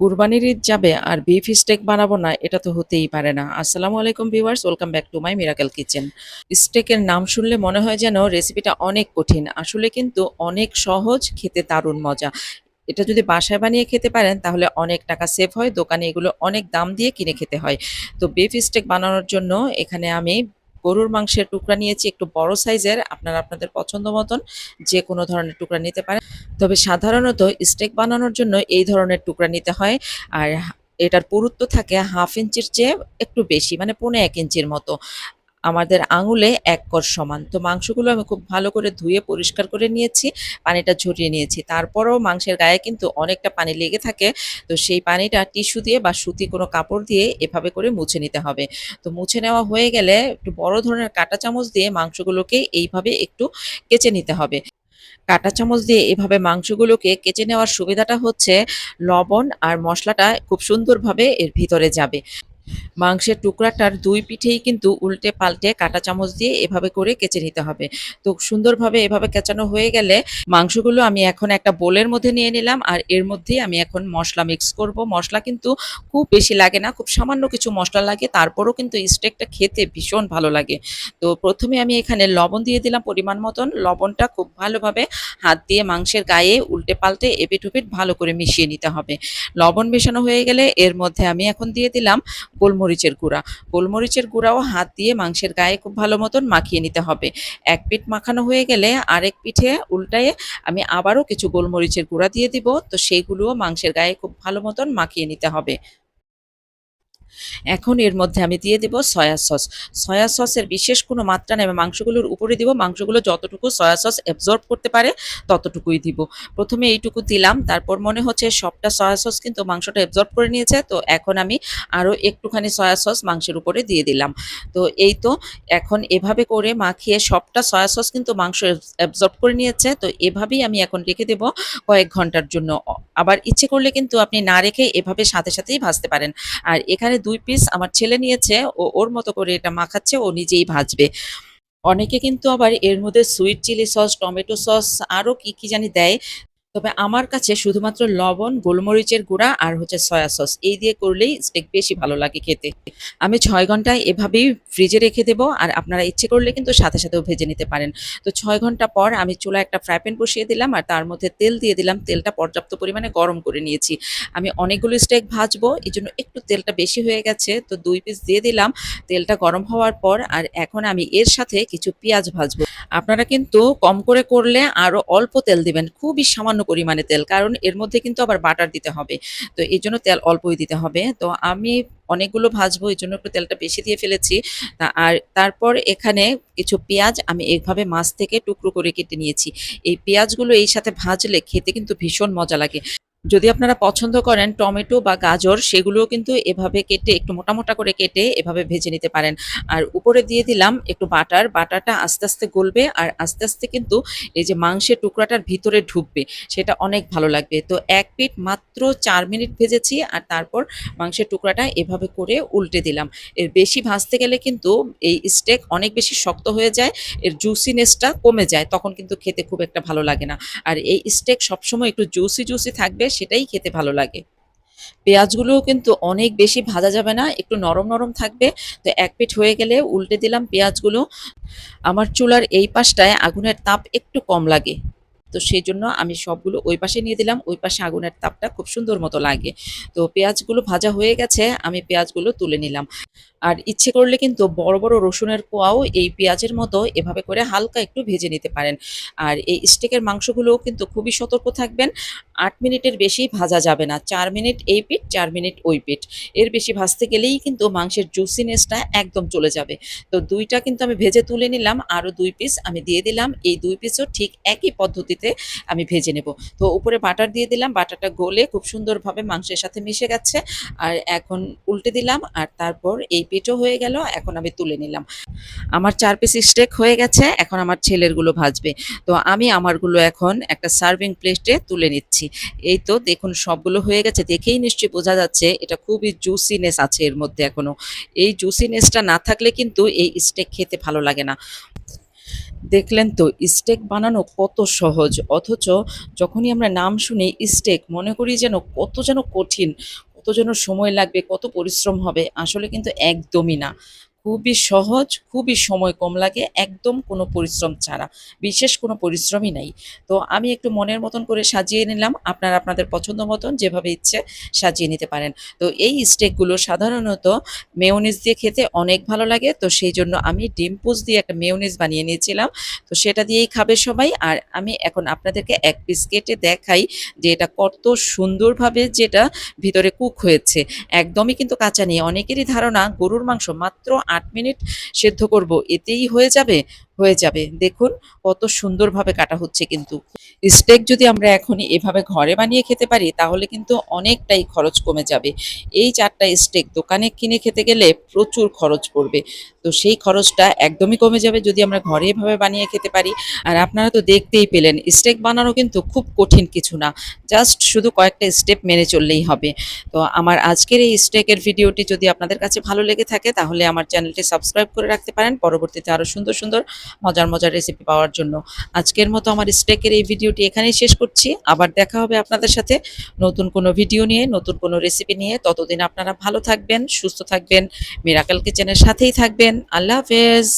কুরবানির ঈদ যাবে আর beef stake বানাবো না, এটা তো হতেই পারে না। আসসালামু আলাইকুম viewers welcome back to my miracle kitchen স্টেকের নাম শুনলে মনে হয় যেন রেসিপিটা অনেক কঠিন, আসলে কিন্তু অনেক সহজ, খেতে দারুণ মজা। এটা যদি বাসায় বানিয়ে খেতে পারেন, তাহলে অনেক টাকা সেভ হয়, দোকানে এগুলো অনেক দাম দিয়ে কিনে খেতে হয়। তো বিফ স্টেক বানানোর জন্য এখানে আমি গরুর মাংসের টুকরা নিয়েছি, একটু বড় সাইজের, আপনারা আপনাদের পছন্দ মতন যে কোনো ধরনের টুকরা নিতে পারেন। তবে সাধারণত স্টেক বানানোর জন্য এই ধরনের টুকরা নিতে হয়। আর এটার পুরুত্ব থাকে হাফ ইঞ্চির চেয়ে একটু বেশি মানে পৌনে এক ইঞ্চির মতো। আমাদের আঙুলে এক কর সমান। তো মাংসগুলো আমি খুব ভালো করে ধুয়ে পরিষ্কার করে নিয়েছি, পানিটা ঝরিয়ে নিয়েছি। তারপরেও মাংসের গায়ে কিন্তু অনেকটা পানি লেগে থাকে, তো সেই পানিটা টিস্যু দিয়ে বা সুতি কোনো কাপড় দিয়ে এভাবে করে মুছে নিতে হবে। তো মুছে নেওয়া হয়ে গেলে একটু বড় ধরনের কাঁটা চামচ দিয়ে মাংসগুলোকে এইভাবে একটু কেচে নিতে হবে। কাঁটা চামচ দিয়ে এভাবে মাংসগুলোকে কেচে নেওয়ার সুবিধাটা হচ্ছে, লবণ আর মশলাটা খুব সুন্দরভাবে এর ভিতরে যাবে। মাংসের টুকরাটার দুই পিঠেই কিন্তু উল্টে পাল্টে কাঁটা চামচ দিয়ে এভাবে করে কেচে নিতে হবে। তো সুন্দরভাবে এভাবে কেচানো হয়ে গেলে মাংসগুলো আমি এখন একটা বোলের মধ্যে নিয়ে নিলাম আর এর মধ্যেই আমি এখন মশলা মিক্স করব। মশলা কিন্তু খুব বেশি লাগে না, খুব সামান্য কিছু মশলা লাগে, তারপরও কিন্তু স্টেকটা খেতে ভীষণ ভালো লাগে। তো প্রথমে আমি এখানে লবণ দিয়ে দিলাম পরিমাণ মতন। লবণটা খুব ভালোভাবে হাত দিয়ে মাংসের গায়ে উল্টে পাল্টে এপিট ওপিট ভালো করে মিশিয়ে নিতে হবে। লবণ মেশানো হয়ে গেলে এর মধ্যে আমি এখন দিয়ে দিলাম গোলমরিচের গুঁড়া। গোলমরিচের গুঁড়াও হাত দিয়ে মাংসের গায়ে খুব ভালো মতন মাখিয়ে নিতে হবে। এক পিঠ মাখানো হয়ে গেলে আরেক পিঠে উল্টায়ে আমি আবারও কিছু গোলমরিচের গুঁড়া দিয়ে দিব। তো সেইগুলোও মাংসের গায়ে খুব ভালো মতন মাখিয়ে নিতে হবে। এখন এর মধ্যে আমি দিয়ে দেব সয়া সস সয়া সসের বিশেষ কোনো মাত্রা নেই, আমি মাংসগুলোর উপরে দিব, মাংসগুলো যতটুকু সয়া সস অ্যাবজর্ব করতে পারে ততটুকুই দিব। প্রথমে এইটুকু দিলাম, তারপর মনে হচ্ছে সবটা সয়া সস কিন্তু মাংসটা অ্যাবজর্ব করে নিয়েছে, তো এখন আমি আরও একটুখানি সয়া সস মাংসের উপরে দিয়ে দিলাম। তো এই তো, এখন এভাবে করে মাখিয়ে সবটা সয়া সস কিন্তু মাংস অ্যাবজর্ব করে নিয়েছে, তো এভাবেই আমি এখন রেখে দেব কয়েক ঘণ্টার জন্য। আবার ইচ্ছে করলে কিন্তু আপনি না রেখে এভাবে সাথে সাথেই ভাজতে পারেন। আর এখানে দুই পিস আমার ছেলে নিয়েছে, ও ওর মতো করে এটা মাখাচ্ছে, ও নিজেই ভাজবে। অনেকে কিন্তু আবার এর মধ্যে sweet chili sauce tomato sauce আরও কি কি জানি দেয়। তবে আমার কাছে শুধুমাত্র লবণ, গোলমরিচের গুঁড়া আর হচ্ছে সয়া সস, এই দিয়ে করলেই স্টেক বেশি ভালো লাগে খেতে। আমি ছয় ঘন্টায় এভাবেই ফ্রিজে রেখে দেবো আর আপনারা ইচ্ছে করলে কিন্তু সাথে সাথেও ভেজে নিতে পারেন। তো ছয় ঘণ্টা পর আমি চুলা একটা ফ্রাই প্যান বসিয়ে দিলাম আর তার মধ্যে তেল দিয়ে দিলাম। তেলটা পর্যাপ্ত পরিমাণে গরম করে নিয়েছি। আমি অনেকগুলো স্টেক ভাজবো, এই জন্য একটু তেলটা বেশি হয়ে গেছে। তো দুই পিস দিয়ে দিলাম। তেলটা গরম হওয়ার পর আর এখন আমি এর সাথে কিছু পেঁয়াজ ভাজবো। আপনারা কিন্তু কম করে করলে আরও অল্প তেল দিবেন, খুবই সামান্য পরিমাণে তেল, কারণ এর মধ্যে কিন্তু আবার বাটার দিতে হবে। তো এই জন্য তেল অল্পই দিতে হবে। তো আমি অনেকগুলো ভাজবো, এই জন্য একটু তেলটা বেশি দিয়ে ফেলেছি। আর তারপর এখানে কিছু পেঁয়াজ আমি এইভাবে মাছ থেকে টুকরো করে কেটে নিয়েছি। এই পেঁয়াজগুলো এই সাথে ভাজলে খেতে কিন্তু ভীষণ মজা লাগে। যদি আপনারা পছন্দ করেন টমেটো বা গাজর, সেগুলোও কিন্তু এভাবে কেটে একটু মোটা করে কেটে এভাবে ভেজে নিতে পারেন। আর উপরে দিয়ে দিলাম একটু বাটার, বাটারটা আস্তে আস্তে গলবে আর আস্তে আস্তে কিন্তু এই যে মাংসের টুকরাটার ভিতরে ঢুকবে, সেটা অনেক ভালো লাগবে। তো এক পিঠ মাত্র চার মিনিট ভেজেছি আর তারপর মাংসের টুকরাটা এভাবে করে উল্টে দিলাম। এর বেশি ভাজতে গেলে কিন্তু এই স্টেক অনেক বেশি শক্ত হয়ে যায়, এর জুসিনেসটা কমে যায়, তখন কিন্তু খেতে খুব একটা ভালো লাগে না। আর এই স্টেক সবসময় একটু জুসি জুসি থাকবে সেটাই খেতে ভালো লাগে। পেঁয়াজগুলোও কিন্তু অনেক বেশি ভাজা যাবে না, একটু নরম নরম থাকবে। তো এক পিঠ হয়ে গেলে উল্টে দিলাম পেঁয়াজগুলো। আমার চুলার এই পাশটায় আগুনের তাপ একটু কম লাগে। তো সেই জন্য আমি সবগুলো ওই পাশে নিয়ে দিলাম, ওই পাশে আগুনের তাপটা খুব সুন্দর মতো লাগে। তো পেঁয়াজগুলো ভাজা হয়ে গেছে, আমি পেঁয়াজগুলো তুলে নিলাম। আর ইচ্ছে করলে কিন্তু বড় বড় রসুনের কোয়াও এই পেঁয়াজের মতো এভাবে করে হালকা একটু ভেজে নিতে পারেন। আর এই স্টেকের মাংসগুলোও কিন্তু খুবই সতর্ক থাকবেন। আট মিনিটের বেশি ভাজা যাবে না। চার মিনিট এই পিঠ, চার মিনিট ওই পিঠ। এর বেশি ভাজতে গেলেই কিন্তু মাংসের জুসিনেসটা একদম চলে যাবে। তো দুইটা কিন্তু আমি ভেজে তুলে নিলাম। আরও দুই পিস আমি দিয়ে দিলাম। এই দুই পিসও ঠিক একই পদ্ধতিতে আমি ভেজে নেব। তো উপরে বাটার দিয়ে দিলাম। বাটারটা গলে খুব সুন্দরভাবে মাংসের সাথে মিশে গেছে। আর এখন উল্টে দিলাম। আর তারপর এই পেটও হয়ে গেল, এখন আমি তুলে নিলাম। আমার চার পিস স্টেক হয়ে গেছে, এখন আমার ছেলেরগুলো ভাজবে। তো আমি আমারগুলো এখন একটা সার্ভিং প্লেটে তুলে নিচ্ছি। এই তো দেখুন, সবগুলো হয়ে গেছে, দেখেই নিশ্চয়ই বোঝা যাচ্ছে এটা খুবই জুসিনেস আছে এর মধ্যে এখনও। এই জুসিনেসটা না থাকলে কিন্তু এই স্টেক খেতে ভালো লাগে না। দেখলেন তো স্টেক বানানো কত সহজ, অথচ যখনই আমরা নাম শুনি স্টেক মনে করি যেন কত যেন কঠিন। কত যেন সময় লাগবে কত পরিশ্রম হবে আসলে কিন্তু একদমই না। খুবই সহজ, খুবই সময় কম লাগে, একদম কোনো পরিশ্রম ছাড়া, বিশেষ কোনো পরিশ্রমই নাই। তো আমি একটু মনের মতন করে সাজিয়ে নিলাম, আপনারা আপনাদের পছন্দ মতন যেভাবে ইচ্ছে সাজিয়ে নিতে পারেন। তো এই স্টেকগুলো সাধারণত মেয়োনিজ দিয়ে খেতে অনেক ভালো লাগে, তো সেই জন্য আমি ডিম দিয়ে একটা মেয়োনিজ বানিয়ে নিয়েছিলাম। তো সেটা দিয়েই খাবে সবাই, আর আমি এখন আপনাদেরকে এক পিস কেটে দেখাই যে এটা কত সুন্দরভাবে যেটা ভিতরে কুক হয়েছে। একদমই কিন্তু কাঁচা নেই, অনেকেরই ধারণা গরুর মাংস মাত্র আট মিনিট সেদ্ধ করব। এতেই হয়ে যাবে। হয়ে যাবে। দেখুন, কত সুন্দরভাবে কাটা হচ্ছে কিন্তু। স্টেক যদি আমরা এখনই এভাবে ঘরে বানিয়ে খেতে পারি, তাহলে কিন্তু অনেকটাই খরচ কমে যাবে। এই চারটা স্টেক দোকানে কিনে খেতে গেলে প্রচুর খরচ পড়বে। তো সেই খরচটা একদমই কমে যাবে যদি আমরা ঘরে এভাবে বানিয়ে খেতে পারি। আর আপনারা তো দেখতেই পেলেন, স্টেক বানানো কিন্তু খুব কঠিন কিছু না। জাস্ট শুধু কয়েকটা স্টেপ মেনে চললেই হবে। তো আমার আজকের এই স্টেকের ভিডিওটি যদি আপনাদের কাছে ভালো লেগে থাকে, তাহলে আমার চ্যানেলটি সাবস্ক্রাইব করে রাখতে পারেন। পরবর্তীতে আরও সুন্দর সুন্দর মজার মজার রেসিপি পাওয়ার জন্য। আজকের মতো আমার স্টেকের এই ভিডিওটি এখানেই শেষ করছি। আবার দেখা হবে আপনাদের সাথে নতুন কোনো ভিডিও নিয়ে, নতুন কোনো রেসিপি নিয়ে। ততদিন আপনারা ভালো থাকবেন, সুস্থ থাকবেন মিরাকেল কিচেনের সাথেই থাকবেন। আল্লাহ হাফেজ।